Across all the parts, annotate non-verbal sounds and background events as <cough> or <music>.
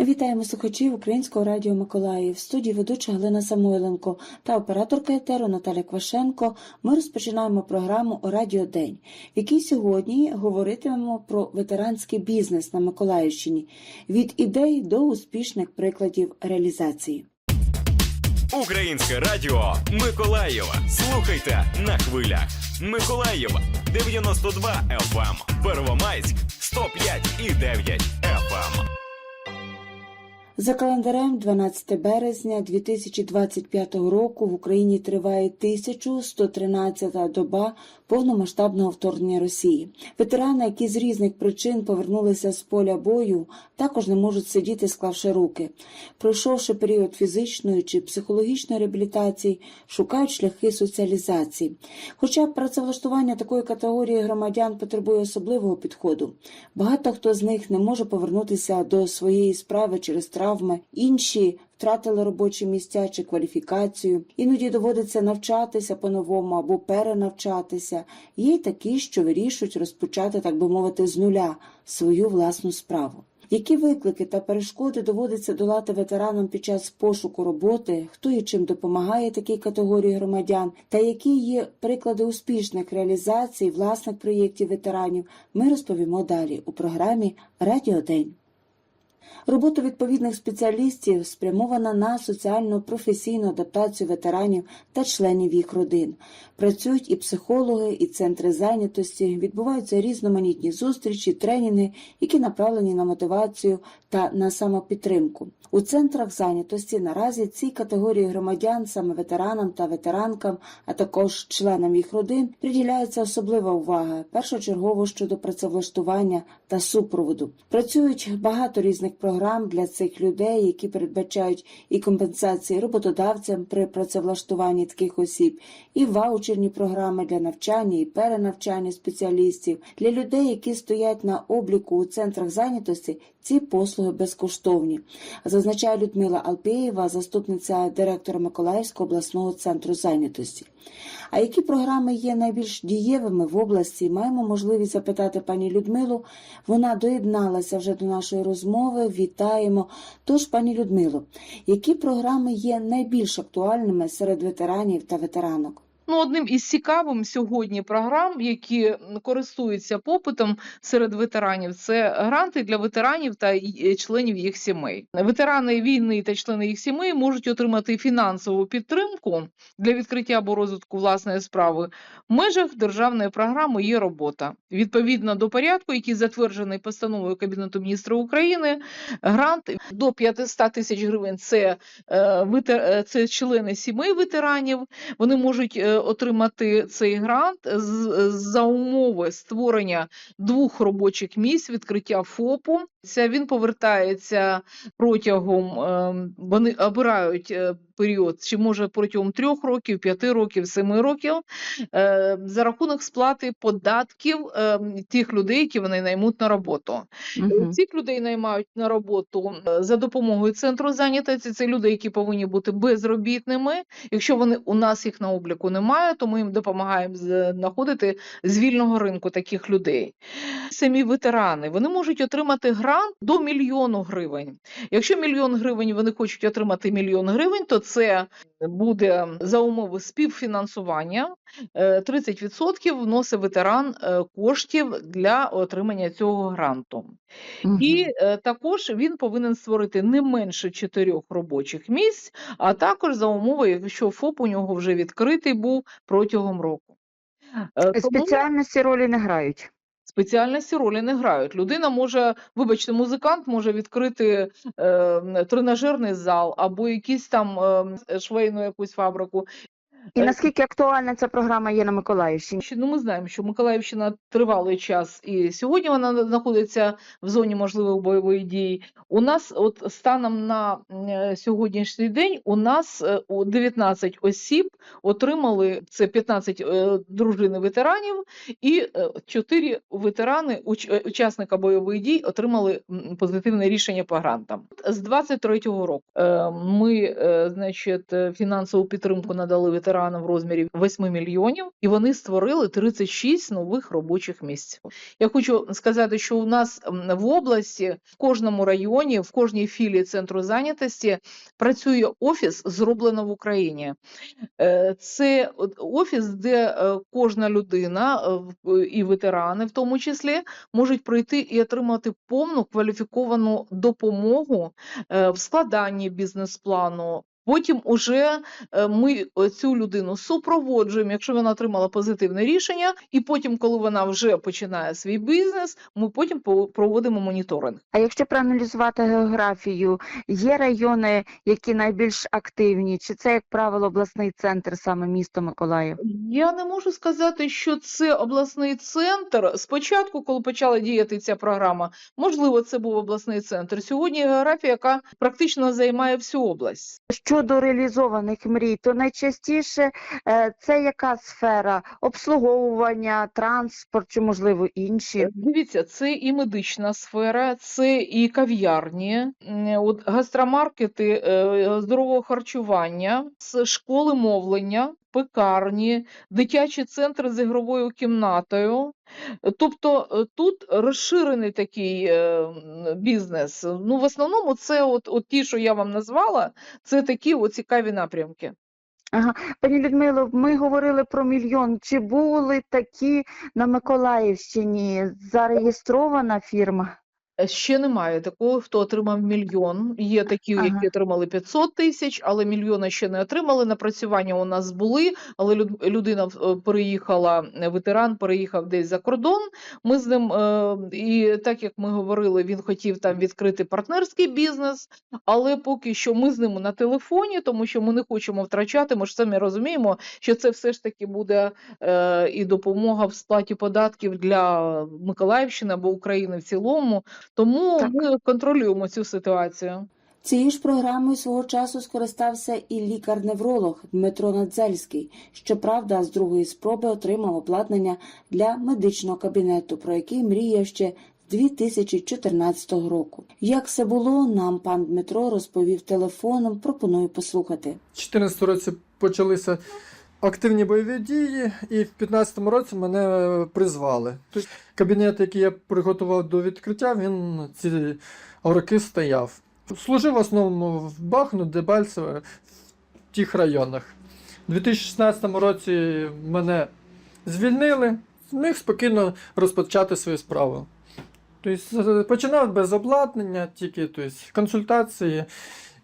Вітаємо слухачів Українського радіо Миколаїв. В студії ведуча Галина Самойленко та операторка етеру Наталя Квашенко. Ми розпочинаємо програму «О Радіо День», в якій сьогодні говоритимемо про ветеранський бізнес на Миколаївщині від ідей до успішних прикладів реалізації. Українське радіо Миколаєва. Слухайте на хвилях. Миколаєва 92 FM, Первомайськ 105 і 9 FM. За календарем 12 березня 2025 року в Україні триває 1113-та доба повномасштабного вторгнення Росії. Ветерани, які з різних причин повернулися з поля бою, також не можуть сидіти, склавши руки. Пройшовши період фізичної чи психологічної реабілітації, шукають шляхи соціалізації. Хоча працевлаштування такої категорії громадян потребує особливого підходу. Багато хто з них не може повернутися до своєї справи через травми, інші втратили робочі місця чи кваліфікацію. Іноді доводиться навчатися по-новому або перенавчатися. Є й такі, що вирішують розпочати, так би мовити, з нуля свою власну справу. Які виклики та перешкоди доводиться долати ветеранам під час пошуку роботи, хто і чим допомагає такій категорії громадян, та які є приклади успішних реалізацій власних проєктів ветеранів, ми розповімо далі у програмі Радіо День. Робота відповідних спеціалістів спрямована на соціальну професійну адаптацію ветеранів та членів їх родин. Працюють і психологи, і центри зайнятості, відбуваються різноманітні зустрічі, тренінги, які направлені на мотивацію та на самопідтримку. У центрах зайнятості наразі цій категорії громадян, саме ветеранам та ветеранкам, а також членам їх родин, приділяється особлива увага, першочергово щодо працевлаштування та супроводу. Працюють багато різних програм для цих людей, які передбачають і компенсації роботодавцям при працевлаштуванні таких осіб, і ваучерні програми для навчання і перенавчання спеціалістів для людей, які стоять на обліку у центрах зайнятості. Ці послуги безкоштовні, зазначає Людмила Алпєєва, заступниця директора Миколаївського обласного центру зайнятості. А які програми є найбільш дієвими в області? Маємо можливість запитати пані Людмилу. Вона доєдналася вже до нашої розмови. Вітаємо. Тож, пані Людмило, які програми є найбільш актуальними серед ветеранів та ветеранок? Ну, одним із цікавим сьогодні програм, які користуються попитом серед ветеранів, це гранти для ветеранів та е, членів їх сімей. Ветерани війни та члени їх сімей можуть отримати фінансову підтримку для відкриття або розвитку власної справи в межах державної програми є робота. Відповідно до порядку, який затверджений постановою Кабінету міністрів України, грант до 500 тисяч гривень це, е, е, це члени сімей ветеранів. Вони можуть отримати цей грант за умови створення двох робочих місць, відкриття ФОПу. Це він повертається протягом, ем, вони обирають е, період, чи може протягом трьох років, п'яти років, семи років, е, за рахунок сплати податків ем, тих людей, які вони наймуть на роботу. Мгм. Цих людей наймають на роботу за допомогою центру зайнятості. Це люди, які повинні бути безробітними. Якщо вони у нас їх на обліку немає, то ми їм допомагаємо знаходити з вільного ринку таких людей. Самі ветерани вони можуть отримати грант до мільйону гривень. Якщо мільйон гривень вони хочуть отримати мільйон гривень, то це буде за умови співфінансування. Е, 30% вносить ветеран е, коштів для отримання цього гранту. І е, також він повинен створити не менше чотирьох робочих місць, а також за умови, якщо ФОП у нього вже відкритий був протягом року. Е, Спеціальності ролі не грають. Спеціальності ролі не грають. Людина може, вибачте, музикант може відкрити е, тренажерний зал або якийсь там е, швейну якусь фабрику. І Е, наскільки актуальна ця програма є на Миколаївщині? Ну, ми знаємо, що Миколаївщина тривалий час, і сьогодні вона знаходиться в зоні можливих бойових дій. У нас, от станом на е, сьогоднішній день, у нас е, 19 осіб отримали це 15 е, дружини ветеранів, і 4 ветерани, е, учасника бойових дій, отримали позитивне рішення по грантам. З 23-го року е, ми, е, значить, е, фінансову підтримку надали ветеранам. Ветерани в розмірі 8 мільйонів, і вони створили 36 нових робочих місць. Я хочу сказати, що у нас в області в кожному районі, в кожній філії центру зайнятості працює офіс, зроблено в Україні. Е, Це офіс, де е, кожна людина е, і ветерани, в тому числі, можуть прийти і отримати повну кваліфіковану допомогу в складанні бізнес-плану. Потім уже е, ми е, цю людину супроводжуємо, якщо вона отримала позитивне рішення, і потім, коли вона вже починає свій бізнес, ми потім по- проводимо моніторинг. А якщо проаналізувати географію, є райони, які найбільш активні, чи це, як правило, обласний центр, саме місто Миколаїв? Я не можу сказати, що це обласний центр. Спочатку, коли почала діяти ця програма, можливо, це був обласний центр. Сьогодні географія, яка практично займає всю область. Щодо реалізованих мрій, то найчастіше е, це яка сфера? Обслуговування, транспорт чи, можливо, інші? Дивіться, це і медична сфера, це і кав'ярні, от гастромаркети е, здорового харчування, школи мовлення, пекарні, дитячі центри з ігровою кімнатою. Тобто е, тут розширений такий е, бізнес. Ну, в основному, це от, от ті, що я вам назвала, це такі цікаві напрямки. Пані Людмило, ми говорили про мільйон. Чи були такі на Миколаївщині зареєстрована фірма? Е, Ще немає такого, хто отримав мільйон. Є такі, Ага. які отримали 500 тисяч, але мільйона ще не отримали. Напрацювання у нас були, але людина е, переїхала, е, ветеран переїхав десь за кордон. Ми з ним, і так як ми говорили, він хотів там відкрити партнерський бізнес, але поки що ми з ним на телефоні, тому що ми не хочемо втрачати. Ми ж самі розуміємо, що це все ж таки буде і допомога в сплаті податків для Миколаївщини або України в цілому. Тому Так. ми контролюємо цю ситуацію. Цією ж програмою свого часу скористався і лікар-невролог Дмитро Надзельський. Щоправда, з другої спроби отримав обладнання для медичного кабінету, про який мріяв ще з 2014 року. Як все було, нам пан Дмитро розповів телефоном. Пропоную послухати. У 2014 році почалися активні бойові дії, і в 2015 році мене призвали. Тобто кабінет, який я приготував до відкриття, він ці роки стояв. Служив в основному в Бахну, Дебальцеве, в тих районах. У 2016 році мене звільнили, зміг спокійно розпочати свою справу. Тобто починав без обладнання, тільки тобто, консультації,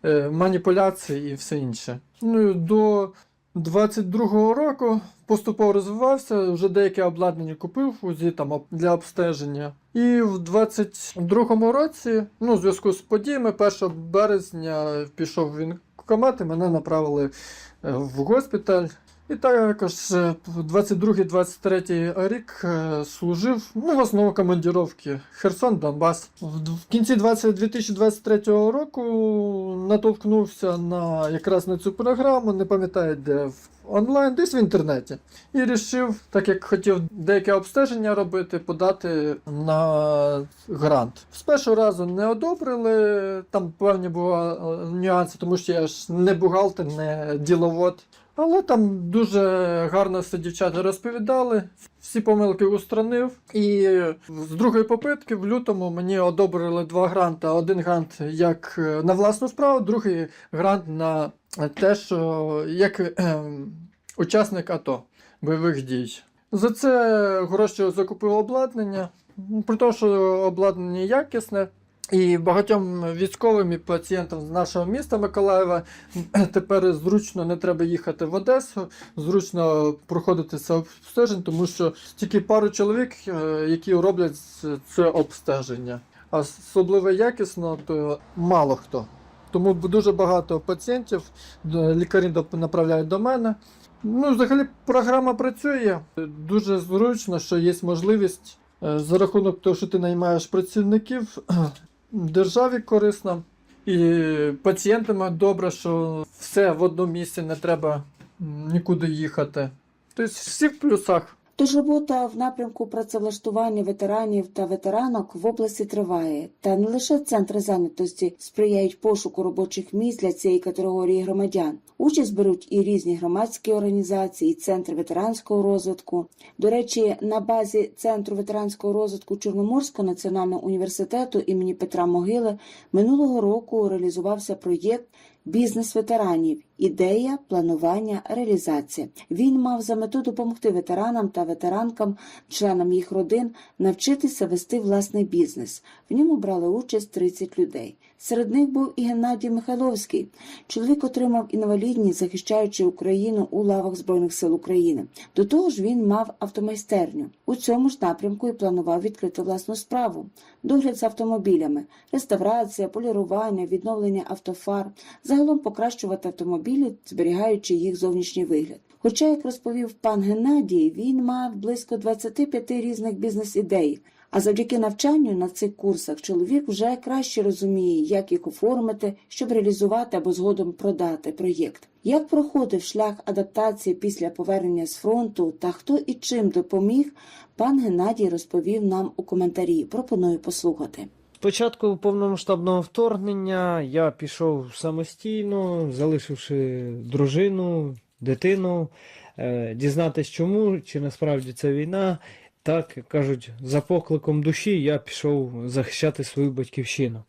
е, маніпуляції і все інше. Ну, до 22-го року поступово розвивався, вже деяке обладнання купив УЗІ там для обстеження. І в 22-му році, ну, в зв'язку з подіями, 1 березня пішов він і мене направили е, в госпіталь. І також е, 22-23 рік е, служив, ну, в основному командіровки Херсон, Донбас. В кінці 2023 року натовкнувся на якраз на цю програму, не пам'ятаю де в онлайн, десь в інтернеті. І вирішив, так як хотів деяке обстеження робити, подати на грант. З першого разу не одобрили, там певні були е, нюанси, тому що я ж не бухгалтер, не діловод. Але там дуже гарно все дівчата розповідали, всі помилки устранив. І з другої попитки в лютому мені одобрили два гранти. Один грант як е, на власну справу, другий грант на те, що як ем, учасник АТО бойових дій. За це гроші закупив обладнання. При тому, що обладнання якісне. І багатьом військовим і пацієнтам з нашого міста Миколаєва <clears throat> тепер зручно не треба їхати в Одесу, зручно проходити це обстеження, тому що тільки пару чоловік, е, які роблять це обстеження. А особливо якісно, то мало хто. Тому дуже багато пацієнтів лікарі направляють до мене. Ну, взагалі, програма працює. Дуже зручно, що є можливість е, за рахунок того, що ти наймаєш працівників, державі корисно. І пацієнтам добре, що все в одному місці не треба нікуди їхати. Тобто всі в плюсах. Тож робота в напрямку працевлаштування ветеранів та ветеранок в області триває. Та не лише центри зайнятості сприяють пошуку робочих місць для цієї категорії громадян. Участь беруть і різні громадські організації, і центри ветеранського розвитку. До речі, на базі Центру ветеранського розвитку Чорноморського національного університету імені Петра Могили минулого року реалізувався проєкт Бізнес ветеранів, ідея, планування, реалізація. Він мав за мету допомогти ветеранам та ветеранкам, членам їх родин, навчитися вести власний бізнес. В ньому брали участь 30 людей. Серед них був і Геннадій Михайловський. Чоловік отримав інвалідність, захищаючи Україну у лавах Збройних сил України. До того ж, він мав автомайстерню. У цьому ж напрямку і планував відкрити власну справу: догляд за автомобілями, реставрація, полірування, відновлення автофар, загалом покращувати автомобілі, зберігаючи їх зовнішній вигляд. Хоча, як розповів пан Геннадій, він мав близько 25 різних бізнес-ідей. А завдяки навчанню на цих курсах чоловік вже краще розуміє, як їх оформити, щоб реалізувати або згодом продати проєкт. Як проходив шлях адаптації після повернення з фронту та хто і чим допоміг, пан Геннадій розповів нам у коментарі. Пропоную послухати. Спочатку повномасштабного вторгнення я пішов самостійно, залишивши дружину, дитину, е, дізнатись чому, чи насправді це війна. Так, кажуть, за покликом душі я пішов захищати свою батьківщину.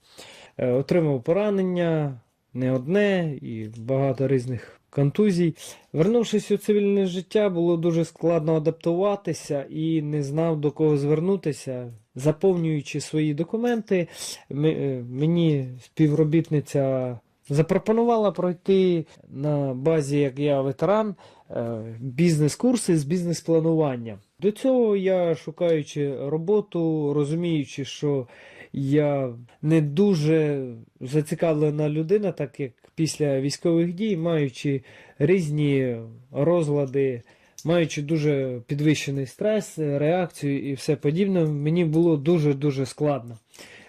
Е, Отримав поранення не одне і багато різних контузій. Вернувшись у цивільне життя, було дуже складно адаптуватися і не знав до кого звернутися. Заповнюючи свої документи, е, мені співробітниця запропонувала пройти на базі, як я ветеран, е, бізнес-курси з бізнес-планування. До цього я, шукаючи роботу, розуміючи, що я не дуже зацікавлена людина, так як після військових дій, маючи різні розлади, маючи дуже підвищений стрес, реакцію і все подібне, мені було дуже-дуже складно.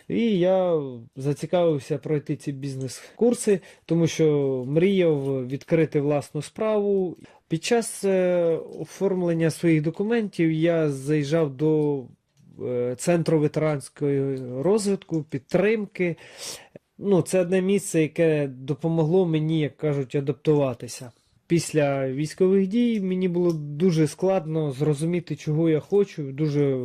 І я зацікавився пройти ці бізнес-курси, тому що мріяв відкрити власну справу. Під час е, оформлення своїх документів я заїжджав до е, центру ветеранського розвитку, підтримки. Ну, це одне місце, яке допомогло мені, як кажуть, адаптуватися. Після військових дій мені було дуже складно зрозуміти, чого я хочу. Дуже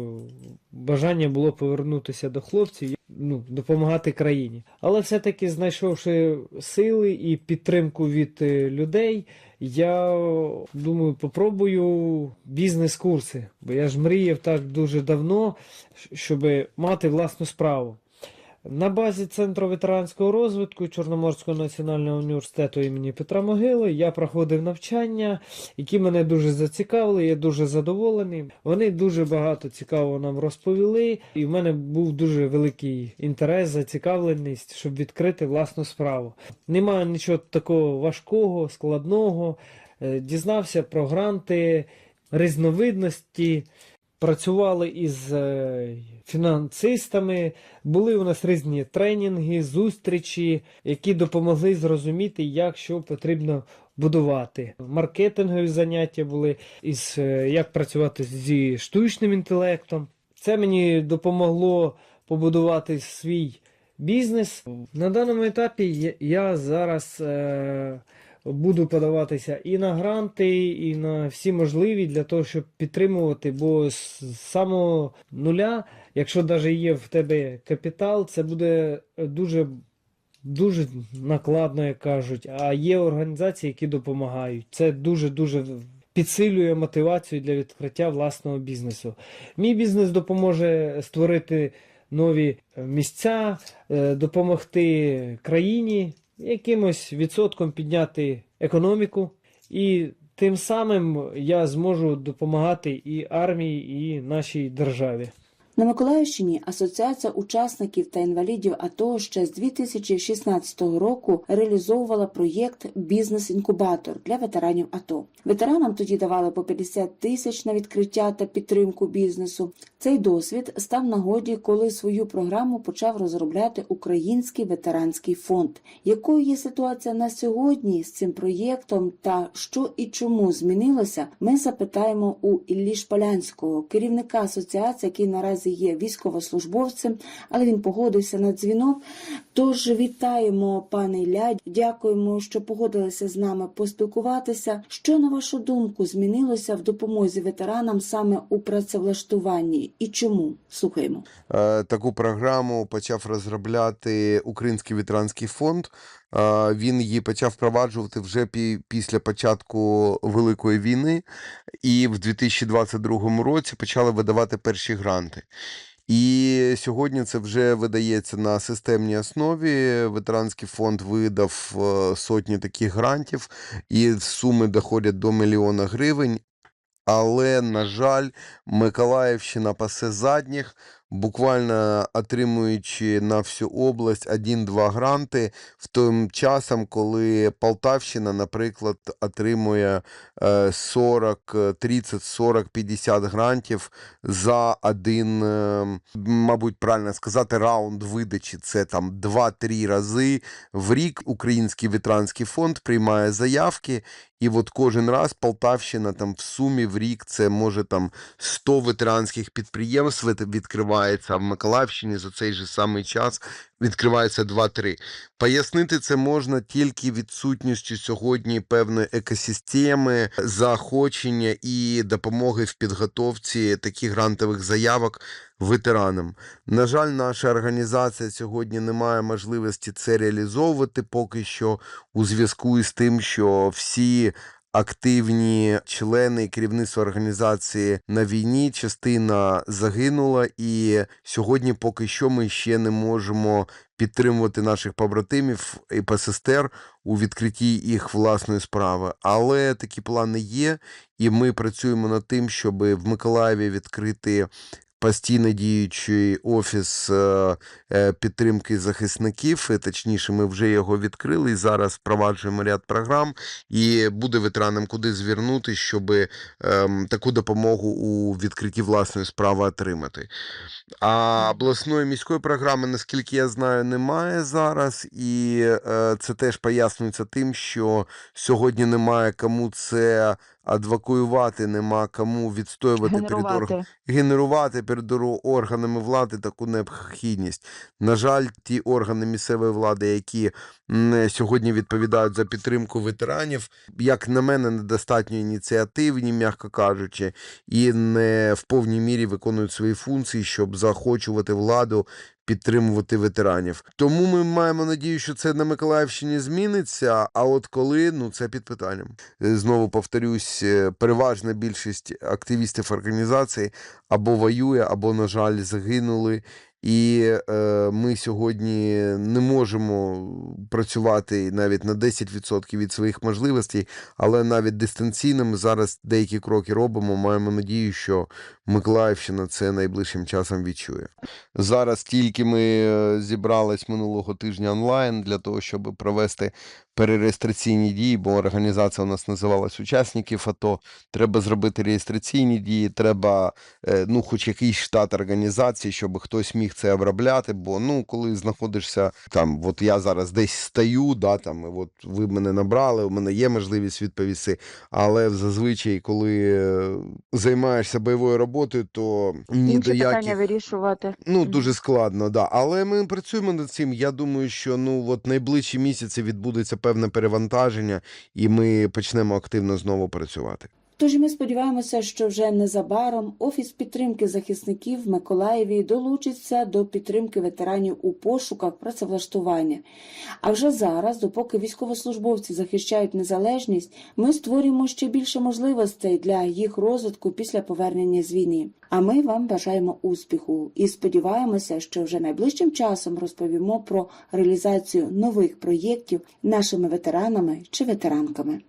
бажання було повернутися до хлопців, ну, допомагати країні. Але все-таки, знайшовши сили і підтримку від е, людей, я думаю, попробую бізнес-курси. Бо я ж мріяв так дуже давно, щоб мати власну справу. На базі Центру ветеранського розвитку Чорноморського національного університету імені Петра Могили я проходив навчання, які мене дуже зацікавили. Я дуже задоволений. Вони дуже багато цікавого нам розповіли, і в мене був дуже великий інтерес, зацікавленість, щоб відкрити власну справу. Немає нічого такого важкого, складного. Е, Дізнався про гранти, різновидності. Працювали із е, фінансистами, були у нас різні тренінги, зустрічі, які допомогли зрозуміти, як що потрібно будувати. Маркетингові заняття були із е, як працювати зі штучним інтелектом. Це мені допомогло побудувати свій бізнес. На даному етапі я- зараз. Е, буду подаватися і на гранти, і на всі можливі для того, щоб підтримувати. Бо з самого нуля, якщо навіть є в тебе капітал, це буде дуже. Дуже накладно, як кажуть, а є організації, які допомагають. Це дуже-дуже підсилює мотивацію для відкриття власного бізнесу. Мій бізнес допоможе створити нові місця, е, допомогти країні, якимось відсотком підняти економіку, і тим самим я зможу допомагати і армії, і нашій державі. На Миколаївщині Асоціація учасників та інвалідів АТО ще з 2016 року реалізовувала проєкт Бізнес-інкубатор для ветеранів АТО. Ветеранам тоді давали по 50 тисяч на відкриття та підтримку бізнесу. Цей досвід став нагоді, коли свою програму почав розробляти Український ветеранський фонд. Якою є ситуація на сьогодні з цим проєктом та що і чому змінилося, ми запитаємо у Іллі Шполянського, керівника асоціації, який наразі є військовослужбовцем, але він погодився на дзвінок. Тож вітаємо, пане Ілля, дякуємо, що погодилися з нами поспілкуватися. Що на вашу думку змінилося в допомозі ветеранам саме у працевлаштуванні і чому? Слухаємо. Е, Таку програму почав розробляти Український ветеранський фонд. Е, Він її почав впроваджувати вже після початку Великої війни, і в 2022 році почали видавати перші гранти. І сьогодні це вже видається на системній основі. Ветеранський фонд видав е, сотні таких грантів, і суми доходять до мільйона гривень. Але, на жаль, Миколаївщина пасе задніх, буквально отримуючи на всю область один-два гранти, в тим часом, коли Полтавщина, наприклад, отримує е, 40, е, 30, 40, 50 грантів за один, е, мабуть, правильно сказати, раунд видачі. Це там 2-3 рази в рік Український ветеранський фонд приймає заявки, і от кожен раз Полтавщина там в сумі в рік це може там 100 ветеранських підприємств від- відкривається, в Миколаївщині за цей же самий час відкривається 2-3. Пояснити це можна тільки відсутністю сьогодні певної екосистеми, заохочення і допомоги в підготовці таких грантових заявок ветеранам. На жаль, наша організація сьогодні не має можливості це реалізовувати поки що у зв'язку із тим, що всі активні члени керівництва організації на війні, частина загинула, і сьогодні поки що ми ще не можемо підтримувати наших побратимів і посестер у відкритті їх власної справи. Але такі плани є, і ми працюємо над тим, щоб в Миколаєві відкрити постійно діючий офіс е, е, підтримки захисників. Е, Точніше, ми вже його відкрили і зараз впроваджуємо ряд програм. І буде ветеранам куди звернутися, щоб ем, таку допомогу у відкритті власної справи отримати. А обласної міської програми, наскільки я знаю, немає зараз, і це теж пояснюється тим, що сьогодні немає кому це адвокуювати, нема кому відстоювати перед органами Генерувати. генерувати перед органами влади таку необхідність. На жаль, ті органи місцевої влади, які сьогодні відповідають за підтримку ветеранів, як на мене, недостатньо ініціативні, м'яко кажучи, і не в повній мірі виконують свої функції, щоб заохочувати владу. Підтримувати ветеранів. Тому ми маємо надію, що це на Миколаївщині зміниться. А от коли, ну це під питанням. Е, Знову повторюсь, е, переважна більшість активістів організації або воює, або, на жаль, загинули. І е, ми сьогодні не можемо працювати навіть на 10% від своїх можливостей, але навіть дистанційно ми зараз деякі кроки робимо. Маємо надію, що Миколаївщина це найближчим часом відчує. Зараз тільки ми е, зібрались минулого тижня онлайн для того, щоб провести перереєстраційні дії, бо організація у нас називалась учасників АТО. Треба зробити реєстраційні дії, треба е, ну, хоч якийсь штат організації, щоб хтось міг це обробляти. Бо ну, коли знаходишся там, от я зараз десь стою, да, там, і от ви мене набрали, у мене є можливість відповісти. Але зазвичай, коли е, займаєшся бойовою роботою, то ні Інші до питання вирішувати. Ну, дуже складно, да. Але ми працюємо над цим. Я думаю, що ну от найближчі місяці відбудеться певне перевантаження, і ми почнемо активно знову працювати. Тож ми сподіваємося, що вже незабаром Офіс підтримки захисників в Миколаєві долучиться до підтримки ветеранів у пошуках працевлаштування. А вже зараз, допоки військовослужбовці захищають незалежність, ми створюємо ще більше можливостей для їх розвитку після повернення з війни. А ми вам бажаємо успіху і сподіваємося, що вже найближчим часом розповімо про реалізацію нових проєктів нашими ветеранами чи ветеранками.